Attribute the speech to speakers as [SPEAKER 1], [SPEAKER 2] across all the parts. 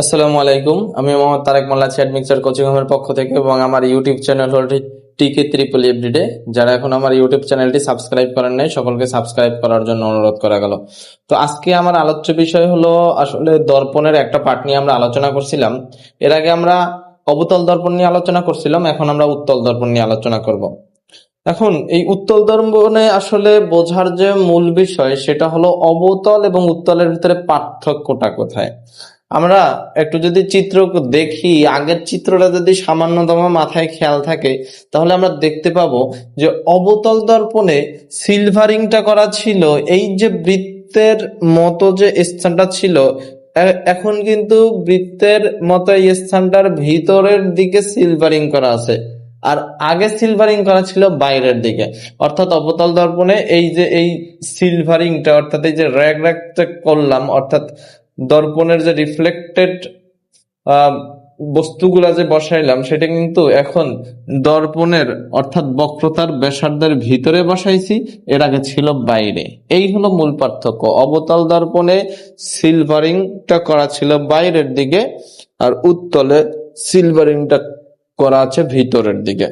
[SPEAKER 1] আসসালামু আলাইকুম। আমি মোহাম্মদ তারেক মোল্লা চ্যাট মিক্সার কোচিং হোমের পক্ষ থেকে এবং আমার ইউটিউব চ্যানেল হল টিকে ত্রিপল এভরিডে যারা এখন আমার ইউটিউব চ্যানেলটি সাবস্ক্রাইব করেন নাই, সকলকে সাবস্ক্রাইব করার জন্য অনুরোধ করা গেল। তো আজকে আমার আলোচ্য বিষয় হলো আসলে দর্পণের একটা পার্ট নিয়ে আমরা আলোচনা করছিলাম। এর আগে আমরা অবতল দর্পণ নিয়ে আলোচনা করছিলাম, এখন আমরা উত্তল দর্পণ নিয়ে আলোচনা করব। এখন এই উত্তল দর্পণে আসলে বোঝার যে মূল বিষয়, সেটা হলো অবতল এবং উত্তলের ভিতরে পার্থক্যটা কোথায়? আমরা একটু যদি চিত্র দেখি, আগের চিত্রটা যদি সামান্যতম মাথায় খেয়াল থাকে, তাহলে আমরা দেখতে পাবো যে অবতল দর্পণে সিলভারিংটা করা ছিল, এই যে বৃত্তের মতো যে স্থানটা ছিল এখন কিন্তু বৃত্তের মতো এই স্থানটার ভিতরের দিকে সিলভারিং করা আছে। আর আগে সিলভারিং করা ছিল বাইরের দিকে। অর্থাৎ অবতল দর্পণে এই যে, এই সিলভারিংটা অর্থাৎ এই যে র্যাগ র্যাগটা করলাম, অর্থাৎ দর্পণের যে রিফ্লেক্টেড বস্তুগুলা যে বসাইলাম, সেটা কিন্তু এখন দর্পণের অর্থাৎ বক্রতার ব্যাসার্ধের ভিতরে বসাইছি, এর আগে ছিল বাইরে। এই হলো মূল পার্থক্য। অবতল দর্পণে সিলভারিংটা করা ছিল বাইরের দিকে, আর উত্তলে সিলভারিংটা করা আছে ভিতরের দিকে।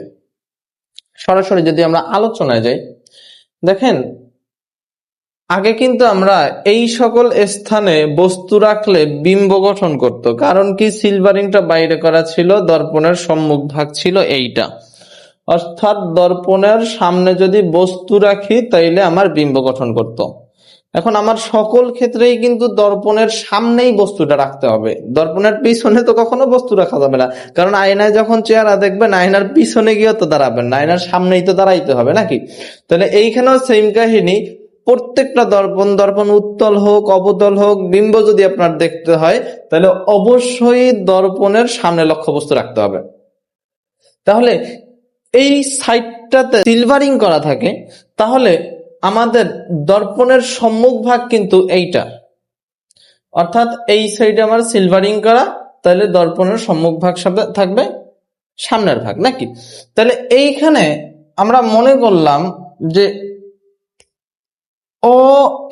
[SPEAKER 1] সরাসরি যদি আমরা আলোচনায় যাই, দেখেন আগে কিন্তু আমরা এই সকল স্থানে বস্তু রাখলে বিম্ব গঠন করত, কারণ কি সিলভারিংটা বাইরে করা ছিল, দর্পণের সম্মুখ ভাগ ছিল এইটা। অর্থাৎ দর্পণের সামনে যদি বস্তু রাখি, তাইলে আমার বিম্ব গঠন করত। এখন আমার সকল ক্ষেত্রেই কিন্তু দর্পণের সামনেই বস্তুটা রাখতে হবে। দর্পণের পিছনে তো কখনো বস্তু রাখা যাবে না। কারণ আয়নায় যখন চেহারা দেখবেন, আয়নার পিছনে গিয়েও তো দাঁড়াবেন আয়নার সামনেই তো দাঁড়াইতে হবে, নাকি? তাহলে এইখানেও সেম কাহিনী। প্রত্যেকটা দর্পণ দর্পণ উত্তল হোক, অবতল হোক, বিম্ব যদি আপনার দেখতে হয়, তাহলে অবশ্যই দর্পণের সামনে লক্ষ্যবস্তু রাখতে হবে। তাহলে এই সাইডটাতে সিলভারিং করা থাকে, তাহলে আমাদের দর্পণের সম্মুখ ভাগ কিন্তু এইটা। অর্থাৎ এই সাইডে আমার সিলভারিং করা, তাহলে দর্পণের সম্মুখ ভাগ থাকবে, সামনের ভাগ, নাকি? তাহলে এইখানে আমরা মনে করলাম যে ও,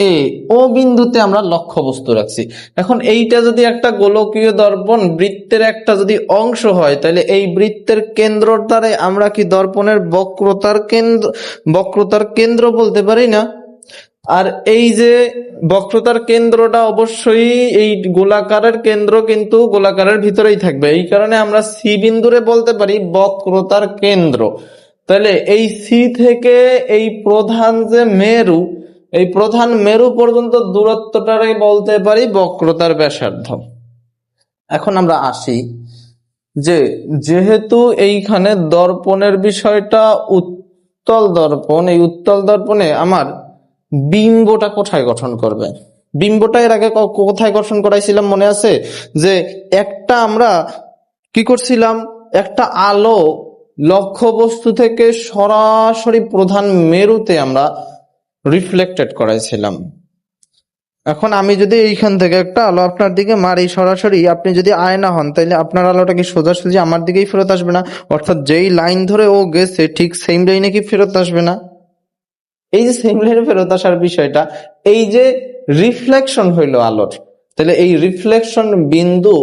[SPEAKER 1] এ, ও বিন্দুতে আমরা লক্ষ্য বস্তু রাখছি। এখন এইটা যদি একটা গোলকীয় দর্পণ বৃত্তের একটা যদি অংশ হয়, তাহলে এই বৃত্তের কেন্দ্রর দ্বারে আমরা কি দর্পণের বক্রতার কেন্দ্র বক্রতার কেন্দ্র বলতে পারি না? আর এই যে বক্রতার কেন্দ্রটা অবশ্যই এই গোলাকারের কেন্দ্র কিন্তু গোলাকারের ভিতরেই থাকবে। এই কারণে আমরা সি বিন্দুরে বলতে পারি বক্রতার কেন্দ্র। তাহলে এই সি থেকে এই প্রধান যে মেরু এই প্রধান মেরু পর্যন্ত দূরত্বটারে বলতে পারি বক্রতার ব্যাসার্ধ। এখন আমরা আসি যে যেহেতু এইখানে দর্পণের বিষয়টা উত্তল দর্পণ, এই উত্তল দর্পণে আমার বিম্বটা কোথায় গঠন করবে? বিম্বটা এর আগে কোথায় গঠন করাইছিলাম মনে আছে? যে একটা আমরা কি করছিলাম? একটা আলো লক্ষ্যবস্তু থেকে সরাসরি প্রধান মেরুতে আমরা রিফ্লেক্টেড করাইছিলাম। এখন আমি যদি এইখান থেকে একটা আলো আপনার দিকে মারি, সরাসরি আপনি যদি আয়না হন তাহলে আপনার আলোটা কি সোজাসুজি আমার দিকেই ফেরত আসবে না? অর্থাৎ যেই লাইন ধরে ও গেছে, ঠিক সেম লাইনে কি ফেরত আসবে না? এই যে সেম লাইনে ফেরত আসার বিষয়টা, এই যে রিফ্লেকশন হইল আলোর তাহলে এই রিফ্লেকশন বিন্দু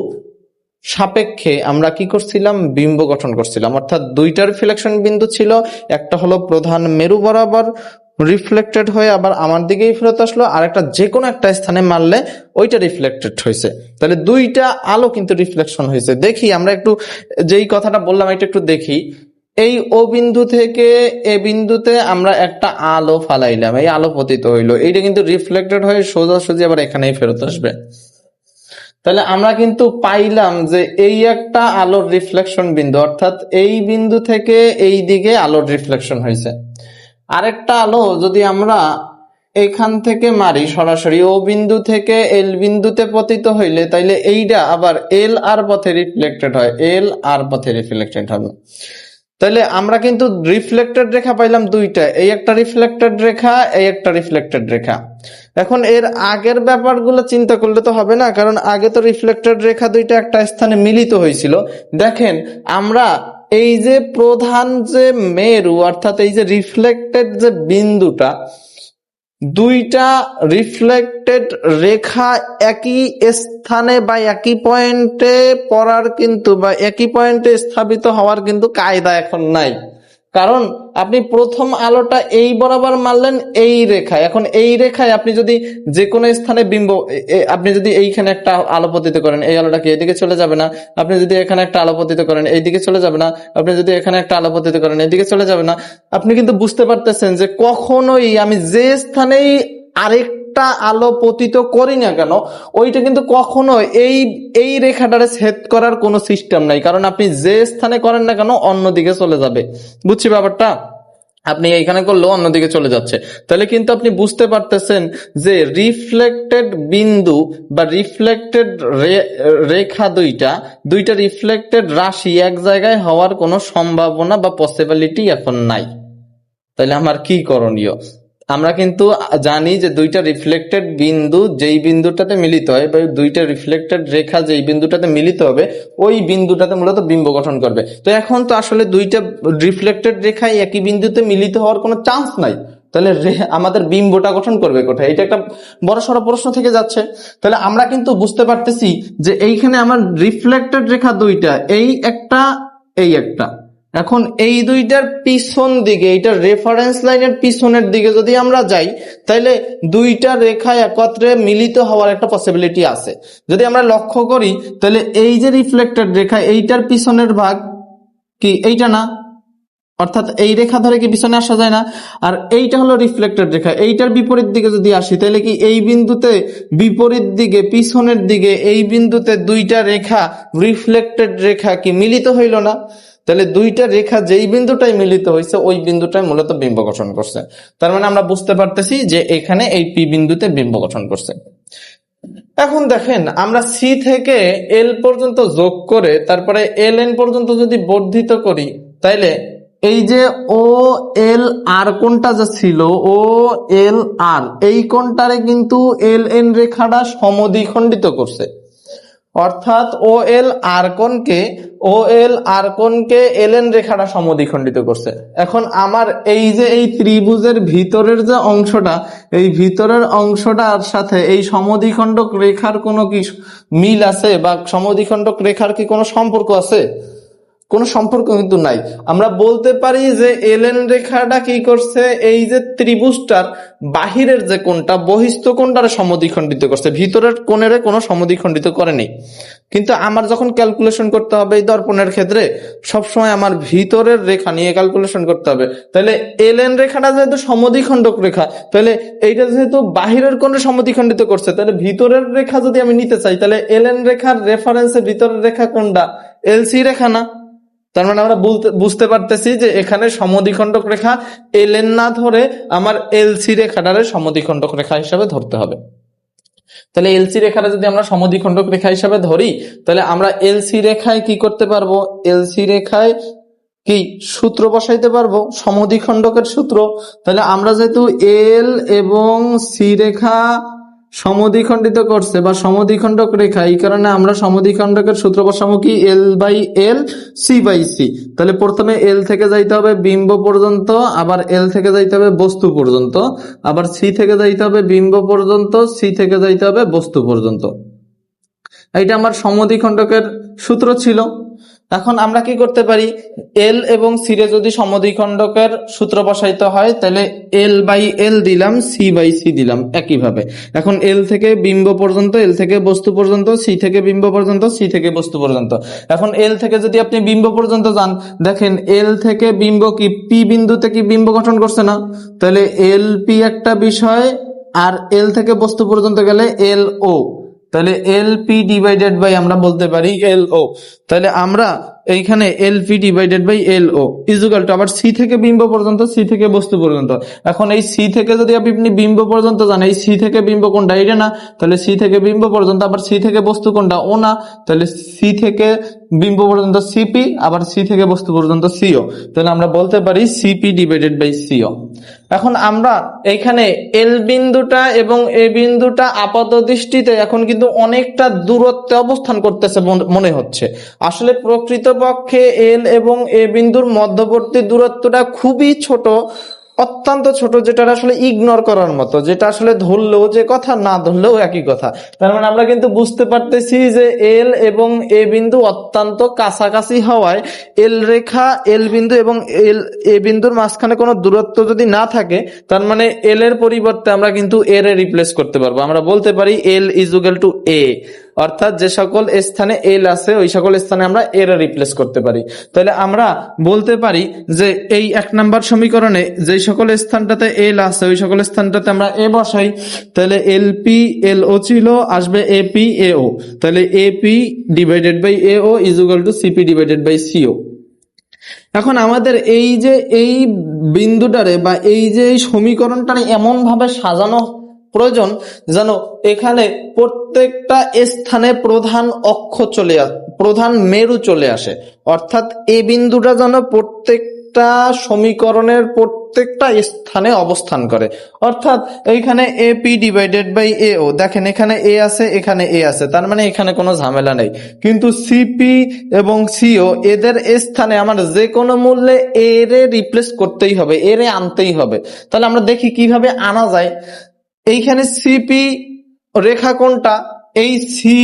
[SPEAKER 1] সাপেক্ষে আমরা কি করছিলাম? বিম্ব গঠন করছিলাম। অর্থাৎ দুইটা রিফ্লেকশন বিন্দু ছিল, একটা হলো প্রধান মেরু বরাবর রিফ্লেক্টেড হয়ে আবার আমার দিকেই ফেরত আসলো আর একটা যে কোনো একটা স্থানে মারলে ওইটা রিফ্লেক্টেড হয়েছে। তাহলে দুইটা আলো কিন্তু রিফ্লেকশন হয়েছে। দেখি, আমরা একটু যেই কথাটা বললাম, এটা একটু দেখি। এই ও বিন্দু থেকে এ বিন্দুতে আমরা একটা আলো ফালাইলাম, এই আলো পতিত হইল। এইটা কিন্তু রিফ্লেক্টেড হয়ে সোজাসুজি আবার এখানেই ফেরত আসবে। তাহলে আমরা কিন্তু পাইলাম যে এই একটা আলোর রিফ্লেকশন বিন্দু, অর্থাৎ এই বিন্দু থেকে এই দিকে আলোর রিফ্লেকশন হয়েছে। আরেকটা আলো যদি আমরা এখান থেকে মারি সরাসরি, ও বিন্দু থেকে এল বিন্দুতে পতিত হইলে, তাইলে এইটা আবার এল আর পথে রিফ্লেক্টেড হয়, এল আর পথে রিফ্লেক্টেড হবে। তাহলে আমরা কিন্তু রিফ্লেক্টেড রেখা পাইলাম দুইটা, এই একটা রিফ্লেক্টেড রেখা, এই একটা রিফ্লেক্টেড রেখা। এখন এর আগের ব্যাপারগুলো চিন্তা করলে তো হবে না, কারণ আগে তো রিফ্লেক্টেড রেখা দুইটা একটা স্থানে মিলিত হয়েছিল দেখেন, আমরা এই যে প্রধান যে মেরু, অর্থাৎ এই যে রিফ্লেক্টেড যে বিন্দুটা, দুইটা রিফ্লেক্টেড রেখা একই স্থানে বা একই পয়েন্টে পড়ার কিন্তু বা একই পয়েন্টে স্থাপিত হওয়ার কিন্তু কায়দা এখন নাই। কারণ আপনি প্রথম আলোটা এই বরাবর মারলেন এই রেখায়। এখন এই রেখায় আপনি যদি যে কোনো স্থানে বিম্ব আপনি যদি এইখানে একটা আলো পতিত করেন, এই আলোটা কি এদিকে চলে যাবে না? আপনি যদি এখানে একটা আলো পতিত করেন, এইদিকে চলে যাবে না? আপনি যদি এখানে একটা আলো পতিত করেন এদিকে চলে যাবে না? আপনি কিন্তু বুঝতে পারতেছেন যে কখনোই আমি যে স্থানেই আরেকটা আলো পতিত করি না কেন, ওইটা কিন্তু কখনো এই এই রেখাটারে ছেদ করার কোনো সিস্টেম নাই। কারণ আপনি যে স্থানে করেন না কেন, অন্যদিকে চলে যাবে। বুঝছি ব্যাপারটা? আপনি এইখানে করলেও অন্যদিকে চলে যাচ্ছে। তাহলে কিন্তু আপনি বুঝতে পারতেছেন যে রিফ্লেক্টেড বিন্দু বা রিফ্লেক্টেড রেখা দুইটা দুইটা রিফ্লেক্টেড রাশি এক জায়গায় হওয়ার কোনো সম্ভাবনা বা পসিবিলিটি এখন নাই। তাহলে আমার কি করণীয়? আমরা কিন্তু জানি যে দুইটা রিফ্লেক্টেড বিন্দু যেই বিন্দুটাতে মিলিত হয় বা দুইটা রিফ্লেক্টেড রেখা যেই বিন্দুটাতে মিলিত হবে, ওই বিন্দুটাতে মূলত বিম্ব গঠন করবে। তো এখন তো আসলে দুইটা রিফ্লেক্টেড রেখায় একই বিন্দুতে মিলিত হওয়ার কোনো চান্স নাই। তাহলে আমাদের বিম্বটা গঠন করবে কোথায়? এটা একটা বড় সড়ো প্রশ্ন থেকে যাচ্ছে। তাহলে আমরা কিন্তু বুঝতে পারতেছি যে এইখানে আমার রিফ্লেক্টেড রেখা দুইটা, এই একটা এই একটা। এখন এই দুইটার পিছন দিকে, এইটার রেফারেন্স লাইনের পিছনের দিকে যদি আমরা যাই তাহলে দুইটা রেখা একত্রে মিলিত হওয়ার একটা পসিবিলিটি আছে। যদি আমরা লক্ষ্য করি তাহলে এই যে রিফ্লেক্টেড রেখা, এইটার পিছনের ভাগ কি এইটা না? অর্থাৎ এই রেখা ধরে কি পিছনে আসা যায় না? আর এইটা হলো রিফ্লেক্টেড রেখা, এইটার বিপরীত দিকে যদি আসি তাহলে কি এই বিন্দুতে বিপরীত দিকে, পিছনের দিকে, এই বিন্দুতে দুইটা রেখা রিফ্লেক্টেড রেখা কি মিলিত হইল না? তাহলে দুইটা রেখা যেই বিন্দুটাই মিলিত হয়েছে, ওই বিন্দুটাই মূলত বিম্ব গঠন করছে। তার মানে আমরা বুঝতে পারতেছি যে এখানে এই পি বিন্দুতে বিম্ব গঠন করছে। এখন দেখেন, আমরা সি থেকে এল পর্যন্ত যোগ করে তারপরে এল এন পর্যন্ত যদি বর্ধিত করি, তাইলে এই যে ও এল আর কোনটা যে ছিল ও এল আর এই কোনটারে কিন্তু এল এন রেখাটা সমদ্বিখণ্ডিত করছে। অর্থাৎ ও এল আর কোনকে ও এল আর কোনকে রেখাটা সমদ্বিখণ্ডিত করছে। এখন আমার এই যে এই ত্রিভুজের ভিতরের যে অংশটা, এই ভিতরের অংশটার সাথে এই সমদ্বিখণ্ডক রেখার কোনো কি মিল আছে বা সমদ্বিখণ্ডক রেখার কি কোনো সম্পর্ক আছে? কোনো সম্পর্ক কিন্তু নাই। আমরা বলতে পারি যে এলএন রেখাটা কি করছে? এই যে ত্রিভুজটার বাহিরের যে কোনটা বহিস্থ কোনটারে সমদ্বিখণ্ডিত করছে। ভিতরের কোণের কোনো সমদ্বিখণ্ডিত করেনি। কিন্তু আমার যখন ক্যালকুলেশন করতে হবে এই দর্পণের ক্ষেত্রে, সবসময় আমার ভিতরের রেখা নিয়ে ক্যালকুলেশন করতে হবে। তাহলে এলএন রেখাটা যেহেতু সমদ্বিখণ্ডক রেখা, তাহলে এইটা যেহেতু বাহিরের কোণে সমদ্বিখণ্ডিত করছে, তাহলে ভিতরের রেখা যদি আমি নিতে চাই, তাহলে এলএন রেখার রেফারেন্সে ভিতরের রেখা কোনটা? এলসি রেখা না? তার মানে আমরা বুঝতে পারতেছি যে এখানে সমদ্বিখণ্ডক রেখা এলএন না ধরে আমার এলসি রেখাটারে সমদ্বিখণ্ডক রেখা হিসাবে ধরতে হবে। তাহলে এলসি রেখাটা যদি আমরা সমদ্বিখণ্ডক রেখা হিসাবে ধরি, তাহলে আমরা এলসি রেখায় কি করতে পারব? এলসি রেখায় কি সূত্র বসাইতে পারব? সমদ্বিখণ্ডকের সূত্র। তাহলে আমরা যেহেতু এল এবং সি রেখা সমদ্বিখণ্ডিত করছে বা সমদ্বিখণ্ডক রেখা, এই কারণে আমরা সমদ্বিখণ্ডকের সূত্র L by L C by C তাহলে প্রথমে এল থেকে যাইতে হবে বিম্ব পর্যন্ত, আবার এল থেকে যাইতে হবে বস্তু পর্যন্ত, আবার সি থেকে যাইতে হবে বিম্ব পর্যন্ত সি থেকে যাইতে হবে বস্তু পর্যন্ত। এইটা আমার সমদ্বিখণ্ডকের সূত্র ছিল। এখন আমরা কি করতে পারি? এল এবং সি রে যদি সমদ্বিখণ্ডকের সূত্র প্রসারিত হয়, তাহলে এল বাই এল দিলাম সি বাই সি দিলাম একইভাবে। এখন এল থেকে বিম্ব পর্যন্ত এল থেকে বস্তু পর্যন্ত সি থেকে বিম্ব পর্যন্ত সি থেকে বস্তু পর্যন্ত। এখন এল থেকে যদি আপনি বিম্ব পর্যন্ত যান, দেখেন এল থেকে বিম্ব কি পি বিন্দুতে কি বিম্ব গঠন করছে না? তাহলে এল পি একটা বিষয়, আর এল থেকে বস্তু পর্যন্ত গেলে এল ও তাহলে এল পি ডিভাইডেড বাই আমরা বলতে পারি এল ও তাহলে আমরা এইখানে L P divided by L O equal to আবার সি থেকে বিম্ব পর্যন্ত সি থেকে বস্তু পর্যন্ত। এখন এই সি থেকে যদি আপনি বিম্ব পর্যন্ত যান এই সি থেকে বিম্ব কোনটা এটা না, তাহলে সি থেকে বিম্ব পর্যন্ত, আবার সি থেকে বস্তু কোনটা ও না, তাহলে সি থেকে বিম্ব পর্যন্ত সিপি আবার সি থেকে বস্তু পর্যন্ত সিও তাহলে আমরা বলতে পারি সিপি ডিভাইডেড বাই সিও এখন আমরা এখানে এল বিন্দুটা এবং এ বিন্দুটা আপাত দৃষ্টিতে এখন কিন্তু অনেকটা দূরত্বে অবস্থান করতেছে মন- হচ্ছে। আসলে প্রকৃতপক্ষে এল এবং এ বিন্দুর মধ্যবর্তী দূরত্বটা খুবই ছোট, অত্যন্ত ছোট যেটা আসলে ইগনোর করার মতো, যেটা আসলে ধরলেও যে কথা, না ধরলেও একই কথা। তার মানে আমরা কিন্তু বুঝতে পারতেছি যে এল এবং এ বিন্দু অত্যন্ত কাছাকাছি হওয়ায় এল রেখা এল বিন্দু এবং এল এ বিন্দুর মাঝখানে কোনো দূরত্ব যদি না থাকে, তার মানে এল এর পরিবর্তে আমরা কিন্তু এর এ রিপ্লেস করতে পারব। আমরা বলতে পারি এল ইজুগেল টু এ অর্থাৎ যে সকল স্থানে এল আছে, ওই সকল স্থানে আমরা এর রিপ্লেস করতে পারি। তাহলে আমরা বলতে পারি যে এই এক নাম্বার সমীকরণে যে সকল স্থানটাতে এল আছে, ওই সকল স্থানটাতে আমরা এ বসাই। তাহলে এল পি এল ও ছিল, আসবে এ পি এ ও তাহলে A P divided by A O equal to CP divided by CO এখন আমাদের এই যে এই বিন্দুটারে বা এই যে এই সমীকরণটারে এমন ভাবে সাজানো প্রয়োজন যেন এখানে প্রত্যেকটা স্থানে প্রধান অক্ষ চলে প্রধান মেরু চলে আসে। অর্থাৎ এ বিন্দুটা যেন প্রত্যেকটা সমীকরণের প্রত্যেকটা স্থানে অবস্থান করে। অর্থাৎ এইখানে A P divided by A O. দেখেন, এখানে এ আছে, এখানে এ আছে। তার মানে এখানে কোনো ঝামেলা নেই। কিন্তু সিপি এবং সিও এদের স্থানে আমার যে কোনো মূল্যে এর রিপ্লেস করতেই হবে এর আনতেই হবে। তাহলে আমরা দেখি কীভাবে আনা যায়। এইখানে সিপি রেখা কোনটা? এই সি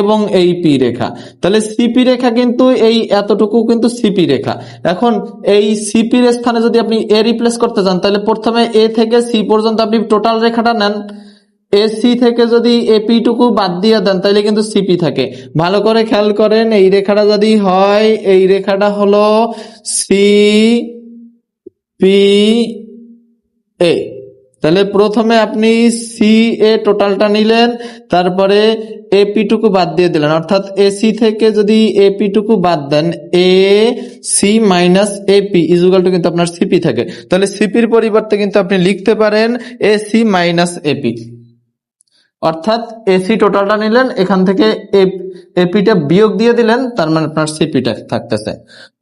[SPEAKER 1] এবং এই পি রেখা। তাহলে সিপি রেখা কিন্তু এই এতটুকু কিন্তু সিপি রেখা। এখন এই সিপির স্থানে যদি আপনি এ রিপ্লেস করতে চান, তাহলে প্রথমে এ থেকে সি পর্যন্ত আপনি টোটাল রেখাটা নেন। এসি থেকে যদি এপি টুকু বাদ দিয়ে দেন, তাহলে কিন্তু সিপি থাকে। ভালো করে খেয়াল করেন, এই রেখাটা যদি হয়, এই রেখাটা হলো সি পি এ তাহলে প্রথমে আপনি সি এ টোটালটা নিলেন, তারপরে এপিটুকু বাদ দিয়ে দিলেন। অর্থাৎ এসি থেকে যদি এপিটুকু বাদ দেন A C minus AP equal to কিন্তু আপনার সিপি থাকে। তাহলে সিপির পরিবর্তে কিন্তু আপনি লিখতে পারেন এ সি মাইনাস এপি অর্থাৎ এসি টোটালটা নিলেন, এখান থেকে এপিটা বিয়োগ দিয়ে দিলেন, তার মানে আপনার সিপিটা থাকতেছে।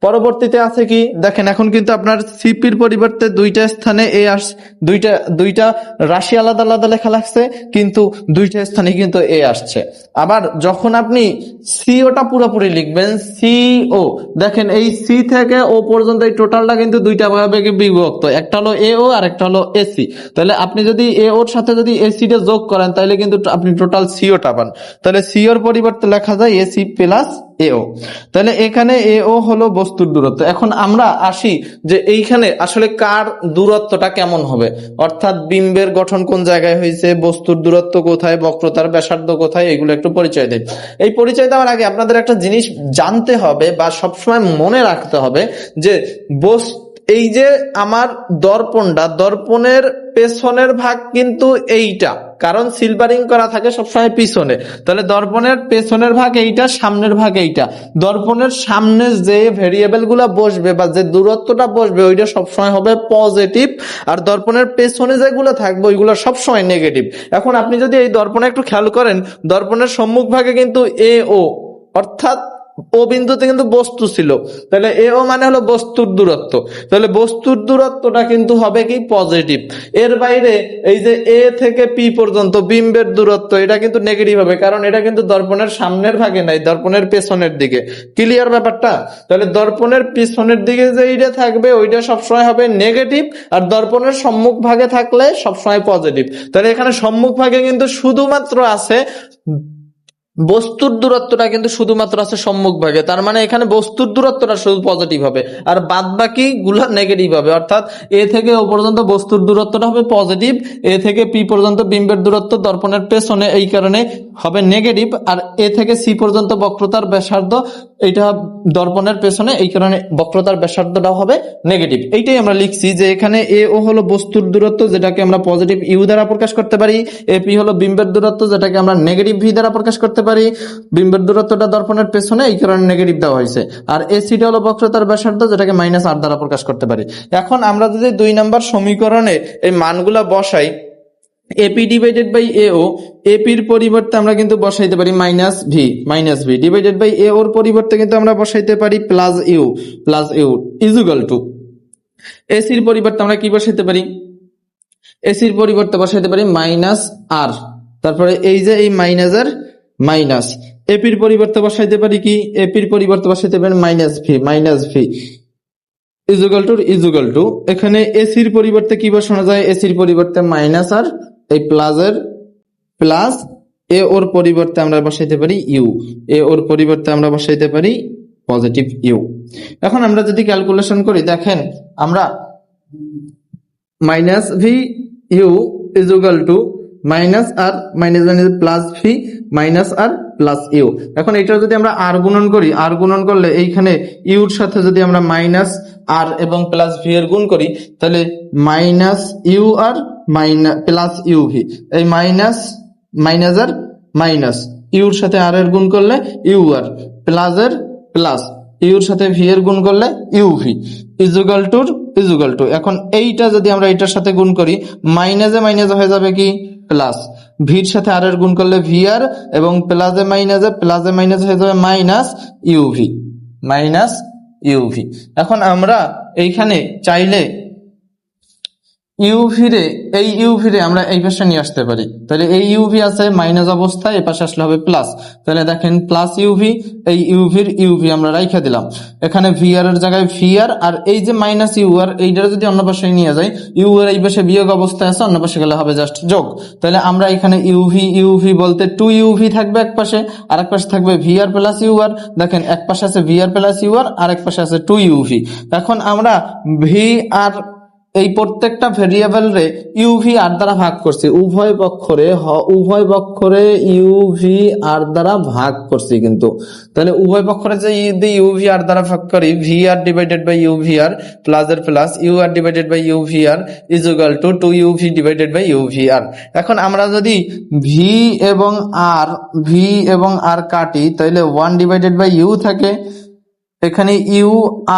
[SPEAKER 1] পরবর্তীতে আছে কি? দেখেন, এখন কিন্তু আপনার সিপির পরিবর্তে দুইটা স্থানে এ আস দুইটা দুইটা রাশি আলাদা আলাদা লেখা লাগছে, কিন্তু দুইটা স্থানে কিন্তু এ আসছে। আবার যখন আপনি সিওটা পুরোপুরি লিখবেন সিও দেখেন এই সি থেকে ও পর্যন্ত এই টোটালটা কিন্তু দুইটা ভাবে বিভক্ত। একটা হলো এ ও আর একটা হলো এসি তাহলে আপনি যদি এ ওর সাথে যদি এসিটা যোগ করেন, তাহলে কিন্তু আপনি টোটাল সিওটা পান। তাহলে সিওর পরিবর্তে লেখা যায় এসি প্লাস এও তাহলে এখানে এও হলো বস্তুর দূরত্ব। এখন আমরা আসি যে এইখানে আসলে কার দূরত্বটা কেমন হবে। অর্থাৎ বিম্বের গঠন কোন জায়গায় হয়েছে, বস্তুর দূরত্ব কোথায়, বক্রতার ব্যাসার্ধ কোথায়, এগুলো একটু পরিচয় দেয় এই পরিচয় দেওয়ার আগে আপনাদের একটা জিনিস জানতে হবে বা সবসময় মনে রাখতে হবে যে বস্তু এই যে আমার দর্পণটা, দর্পণের পেছনের ভাগ কিন্তু এইটা। কারণ সিলভারিং করা থাকে সবসময় পিছনে। তাহলে দর্পণের পেছনের ভাগ এইটা, সামনের ভাগ এইটা। দর্পণের সামনে যে ভেরিয়েবলগুলা বসবে বা যে দূরত্বটা বসবে, ওইটা সবসময় হবে পজিটিভ আর দর্পণের পেছনে যেগুলো থাকবে, ওইগুলো সবসময় নেগেটিভ এখন আপনি যদি এই দর্পণে একটু খেয়াল করেন, দর্পণের সম্মুখ ভাগে কিন্তু এ ও অর্থাৎ ও বিন্দুতে কিন্তু বস্তু ছিল। তাহলে এ ও মানে হলো বস্তুর দূরত্ব। তাহলে বস্তুর দূরত্বটা কিন্তু হবে কি? পজিটিভ এর বাইরে এই যে এ থেকে পি পর্যন্ত বিম্বের দূরত্ব, এটা কিন্তু নেগেটিভ হবে। কারণ এটা কিন্তু দর্পণের সামনের ভাগে নাই, দর্পণের পেছনের দিকে। ক্লিয়ার ব্যাপারটা? তাহলে দর্পণের পিছনের দিকে যে এইটা থাকবে, ওইটা সবসময় হবে নেগেটিভ আর দর্পণের সম্মুখ ভাগে থাকলে সবসময় পজিটিভ তাহলে এখানে সম্মুখ ভাগে কিন্তু শুধুমাত্র আছে বস্তুর দূরত্বটা কিন্তু শুধুমাত্র আছে সম্মুখ ভাগে। তার মানে এখানে বস্তুর দূরত্বটা শুধু পজিটিভ হবে। আর বাদ বাকি গুলো নেগেটিভ হবে। অর্থাৎ এ থেকে ও পর্যন্ত বস্তুর দূরত্বটা হবে পজিটিভ এ থেকে পি পর্যন্ত বিম্বের দূরত্ব দর্পণের পেছনে। এই কারণে হবে নেগেটিভ আর এ থেকে সি পর্যন্ত বক্রতার ব্যাসার্ধ এইটা দর্পণের পেছনে, এই কারণে বক্রতার ব্যাসার্ধটা হবে নেগেটিভ এইটাই আমরা লিখছি যে এখানে এ ও হলো বস্তুর দূরত্ব যেটাকে আমরা পজিটিভ ইউ দ্বারা প্রকাশ করতে পারি এপি হলো বিম্বের দূরত্ব যেটাকে আমরা নেগেটিভ ভি দ্বারা প্রকাশ করতে পারি, বিম্বের দূরত্বটা দর্পণের পেছনে, এই কারণে নেগেটিভ দেওয়া হয়েছে। আর এসিটা হলো বক্রতার ব্যাসার্ধ যেটাকে মাইনাস আর দ্বারা প্রকাশ করতে পারি। এখন আমরা যদি দুই নম্বর সমীকরণে এই মানগুলা বসাই AP divided by A O এপির পরিবর্তে আমরা কিন্তু বসাইতে পারি minus V minus V divided by A ওর পরিবর্তে কিন্তু আমরা বসাইতে পারি plus U plus U equal to এসির পরিবর্তে আমরা কি বসাইতে পারি? এসির পরিবর্তে বসাইতে পারি মাইনাস আর তারপরে এই যে এই মাইনাসের মাইনাস এপির পরিবর্তে বসাইতে পারি কি? এপির পরিবর্তে বসাইতে পারি minus V minus V equal to equal to এখানে এসির পরিবর্তে কি বসানো যায়? এসির পরিবর্তে মাইনাস আর এই প্লাসের প্লাস এ ওর পরিবর্তে আমরা বসাইতে পারি ইউ এ ওর পরিবর্তে আমরা বসাইতে পারি পজিটিভ ইউ এখন আমরা যদি ক্যালকুলেশন করি, দেখেন আমরা minus V U is equal to minus R minus minus plus V minus R plus U এখন এটা যদি আমরা আর গুণন করি আর গুণন করলে এইখানে ইউর সাথে যদি আমরা মাইনাস আর এবং প্লাস ভি এর গুণ করি, তাহলে minus U R minus plus U V এই মাইনাস মাইনাস আর মাইনাস ইউর সাথে আর এর গুণ করলে ইউ আর প্লাস এর প্লাস ইউর সাথে ভি এর গুণ করলে U V equal to equal to এখন এইটা যদি আমরা এটার সাথে গুণ করি মাইনাসে মাইনাসে হয়ে যাবে কি? প্লাস ভির সাথে আর এর গুণ করলে ভি আর এবং প্লাজে মাইনাসে এ মাইনাস হয়ে যাবে মাইনাস ইউভি মাইনাস ইউভি। এখন আমরা এইখানে চাইলে ইউভি রে, এই ইউভি রে আমরা এই পাশে নিয়ে আসতে পারি। তাহলে এই ইউভি আছে মাইনাস অবস্থায় এই পাশে আসলে হবে প্লাস তাহলে দেখেন প্লাস ইউভি এই ইউভির ইউভি আমরা রাইখা দিলাম। এখানে ভিআর এর জায়গায় ভিআর আর এই যে মাইনাস ইউ আর এইটা যদি অন্য পাশে নিয়ে যাই ইউ এর এই পাশে বিয়োগ অবস্থায় আছে, অন্য পাশে গেলে হবে জাস্ট যোগ। তাহলে আমরা এখানে ইউভি ইউভি বলতে টু ইউভি থাকবে এক পাশে, আর এক পাশে থাকবে ভিআর প্লাস ইউ আর দেখেন এক পাশে আছে ভিআর প্লাস ইউ আর আর এক পাশে আছে টু ইউভি এখন আমরা ভি আর এই প্রত্যেকটা ভেরিয়েবল রে ইউভি আর দ্বারা ভাগ করছি। উভয় পক্ষরে উভয় পক্ষরে ইউভি আর দ্বারা ভাগ করছি কিন্তু। তাহলে উভয় পক্ষরে যে ইউভি আর দ্বারা ভাগ করি V R divided by UV R plus এর plus U R divided by UV R equal to two UV divided by UV R এখন আমরা যদি ভি এবং আর ভি এবং আর কাটি, তাহলে ওয়ান ডিভাইডেড বাই ইউ থাকে। এখানে ইউ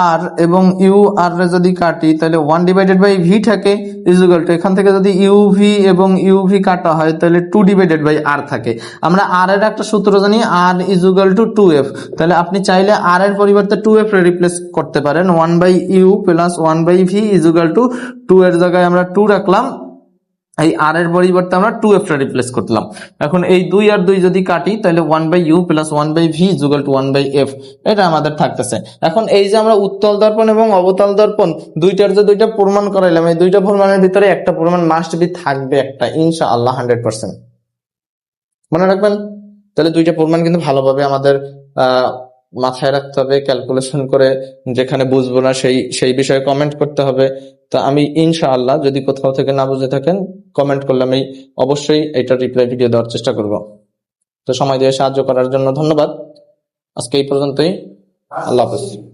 [SPEAKER 1] আর এবং ইউ আর যদি কাটি, তাহলে ওয়ান ডিভাইডেড বাই ভি থাকে ইজুগাল টু এখান থেকে যদি ইউ ভি এবং ইউ ভি কাটা হয়, তাহলে টু ডিভাইডেড বাই আর থাকে। আমরা আর এর একটা সূত্র জানি R equal to two F তাহলে আপনি চাইলে আর এর পরিবর্তে টু এফ রিপ্লেস করতে পারেন। One by U plus one by V equal to two two জায়গায় আমরা টু রাখলাম। এই আর এর পরিবর্তে আমরা টু এফ রিপ্লেস করলাম। এখন এই দুই আর দুই যদি কাটি, তাহলে one by U plus one by V equal to one by F এটা আমাদের থাকতেছে। এখন এই যে আমরা উত্তল দর্পণ এবং অবতল দর্পণ, দুইটার যে দুইটা প্রমাণ করাইলাম, এই দুইটা প্রমাণের ভিতরে একটা প্রমাণ মাস্ট বি থাকবে একটা ইনশা আল্লাহ হান্ড্রেড পার্সেন্ট। মনে রাখবেন? তাহলে দুইটা প্রমাণ কিন্তু ভালোভাবে আমাদের, আহ মাথায় রাখতে হবে ক্যালকুলেশন করে যেখানে বুঝব না সেই সেই বিষয়ে কমেন্ট করতে হবে। তা আমি ইনশাআল্লাহ যদি কোথাও থেকে না বুঝে থাকেন কমেন্ট করলে আমি অবশ্যই এটা রিপ্লাই ভিডিও দেওয়ার চেষ্টা করব। তো সময় দিয়ে সাহায্য করার জন্য ধন্যবাদ। আজকে এই পর্যন্তই। আল্লাহ হাফেজ।